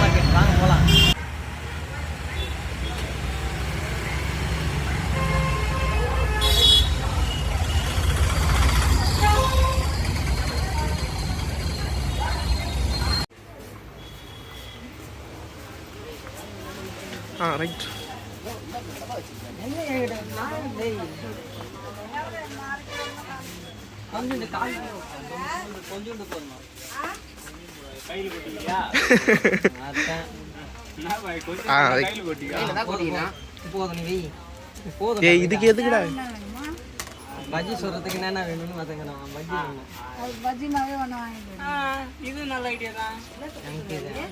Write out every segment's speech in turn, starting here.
Market வாங்க போகலாம் ஆ right கொஞ்சோண்டு கால் கொஞ்சோண்டு போதுமா? போதும்? இதுக்கு எதுக்குடா? பஜ்ஜி சொல்றதுக்கு என்னென்ன வேணும்னு பஜ்ஜி வேணும். பஜ்ஜினாவே ஒன்று வாங்கிட்டு இது நல்ல ஐடியா தான். எனக்கு இது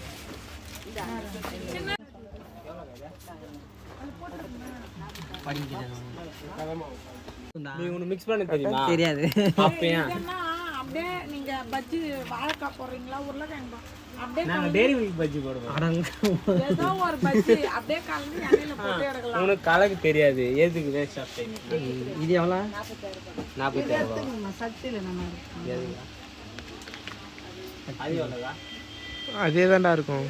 நீ ஒன்று மிக்ஸ் பண்ண தெரியுமா? தெரியாது. அப்பயா அப்படியே நீங்க பஜ்ஜி வாழைக்காய் போடுறீங்களா? உருளைக்கிழங்கு. அப்படியே நாங்கள் டேரி மில்க் பஜ்ஜி போடுவோம் அடங்க ஏதோ ஒரு பஜ்ஜி அப்படியே கலந்து எண்ணெயில போட்டு எடுக்கலாம். உனக்கு கலக்கு தெரியாது. எதுக்கு வேஸ்ட் ஆஃப் டைம் இது எவ்வளோ? நாற்பத்தாயிரம் ரூபா நம்ம சக்தியில் நம்ம எதுக்கு? அது எவ்வளோதா? அதே தான்டா இருக்கும்.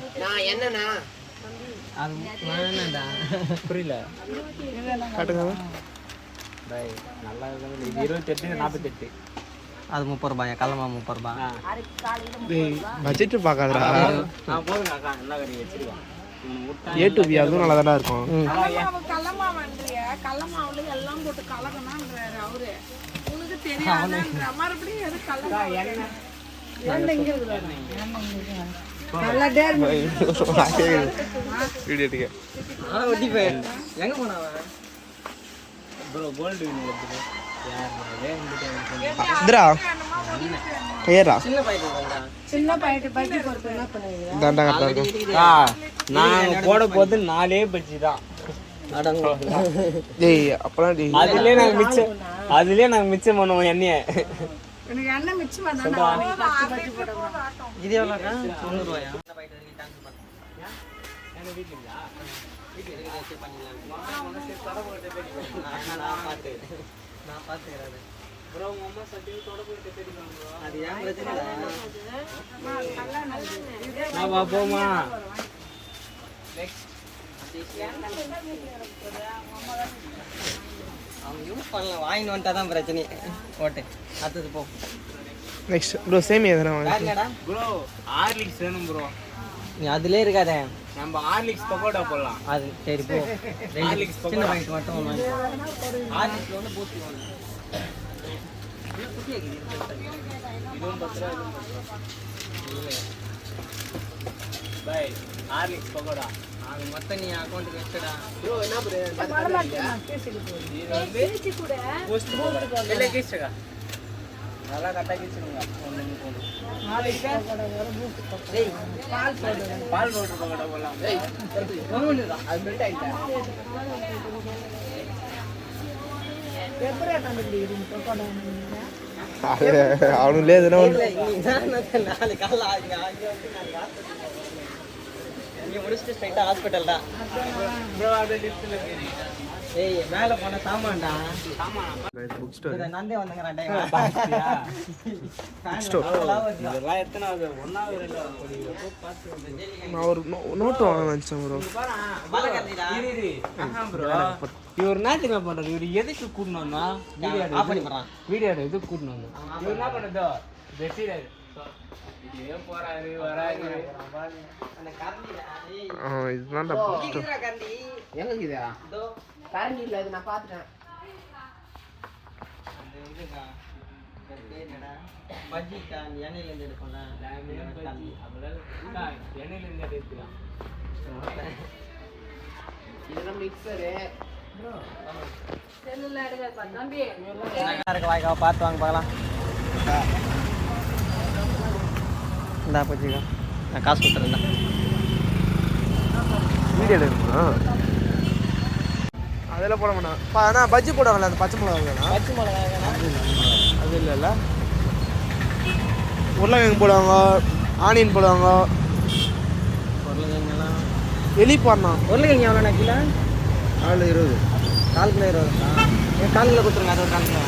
அது வேணாண்டா புரியல. காட்டுங்க. டேய் நல்லா இருக்குது இது இருபத்தெட்டு நாற்பத்தெட்டு அது முப்பது ரூபாயா? கல்லமா முப்பது ரூபாய் டேய் பட்ஜெட் பார்க்காதடா. ஆ போதுங்க அக்கா. நல்லா கறி வச்சிருக்கோம். ஏ டு பி அதுவும் நல்லா தான்டா இருக்கும். கடலமாவு கடலமாவுன்றிய கடலமாவுல எல்லாம் போட்டு கலக்கணும்ன்றாரு அவரு. உனக்கு தெரியாதுன்ற. மறுபடியும் எது கடலமாவு வீடியோ எடுக்க. ஆனால் ஒட்டி போய் எங்கே யார் இந்திரா. ஏறா. சின்ன நான் போட போது நாலே பஜ்ஜி தான். டேய். அப்பலாம் அதுலயே நாங்க மிச்சம் அதுலயே நாங்க மிச்சம் பண்ணுவோம் எண்ணெயை எனக்கு எண்ணெய் மிச்சம் பண்ணா பத்து பஜ்ஜி நான் இது எவ்வளோக்கா தொண்ணூறுவாயா நான் பார்த்து நான் பார்த்துக்கிறேன் அது ஏன் பிரச்சனை நான் பாப்போமா அவங்க யூஸ் பண்ணல வாங்கிட்டு வந்துட்டா தான் பிரச்சனை ஓட்டு அடுத்தது போ நெக்ஸ்ட் ப்ரோ சேமி எதனா வாங்க யாருங்கடா ப்ரோ ஹார்லிக்ஸ் வேணும் ப்ரோ நீ அதுலயே இருக்காதே. நம்ம ஹார்லிக்ஸ் பக்கோடா போடலாம் அது சரி போ. Horlicks சின்ன பாக்கெட். மட்டும் ஆர்லிக்ஸில் ஒன்று பூஸ்ட் இதுவும் பத்து ரூபா பை ஹார்லிக்ஸ் பக்கோடா. அது மொத்தம் நீ அக்கௌண்ட்டுக்கு வச்சுடா. போஸ்ட் பக்கோடா இல்லை கீச்சுக்கா நல்லா பால் அது மெல்ட் காலைல நீ முடிச்சுட்டு ஸ்ட்ரைட்டாக ஹாஸ்பிட்டல் தான். ஏய் மேலே போன சாமான்டா. புக் ஸ்டோர் இதை நந்தே வந்துங்கிறான் டேய். இதெல்லாம் எத்தனாவது ஒன்றாவது ரெண்டாவது நான் ஒரு நோட்டு வாங்க நினச்சேன் ப்ரோ இவர் என்ன தெரியுமா பண்றாரு? இவர் எதுக்கு கூட்டணும்னா வீடியோ ஆஃப் பண்ணி வீடியோ எதுக்கு கூட்டணும் இவர் என்ன பண்ணதோ வெட்டிடாரு இதே போறாரு வராரு அந்த கரண்டிடா ஏய் ஆ இதுதான்டா எங்க கரண்ட் இல்ல நான் பாத்துட்டேன் பஜ்ஜி கான் எண்ணெயில இருந்து எடுப்போம்ல எண்ணெயில இருந்து எடுத்துக்கலாம் இதெல்லாம் மிக்சரு பார்த்து வாங்க பார்க்கலாம். இந்தா பச்சிக்கோ நான் காசு கொடுத்துருந்தேன் வீடியோ எடுக்கணுமா அதெல்லாம் போட மாட்டான் பா அண்ணா பஜ்ஜி போடுவாங்கல்ல அந்த பச்சை மிளகா வேணா பச்சை மிளகா அது இல்லைல்ல உருளைக்கிழங்கு போடுவாங்க ஆனியன் போடுவாங்க. உருளைக்கிழங்கெல்லாம் எலி போடணும் உருளைக்கிழங்கு எவ்வளோண்ணா கிலோ? நாலு இருபது. கால் கிலோ இருபதுங்களா? ஏன் கால் கிலோ கொடுத்துருங்க அது ஒரு கால் கிலோ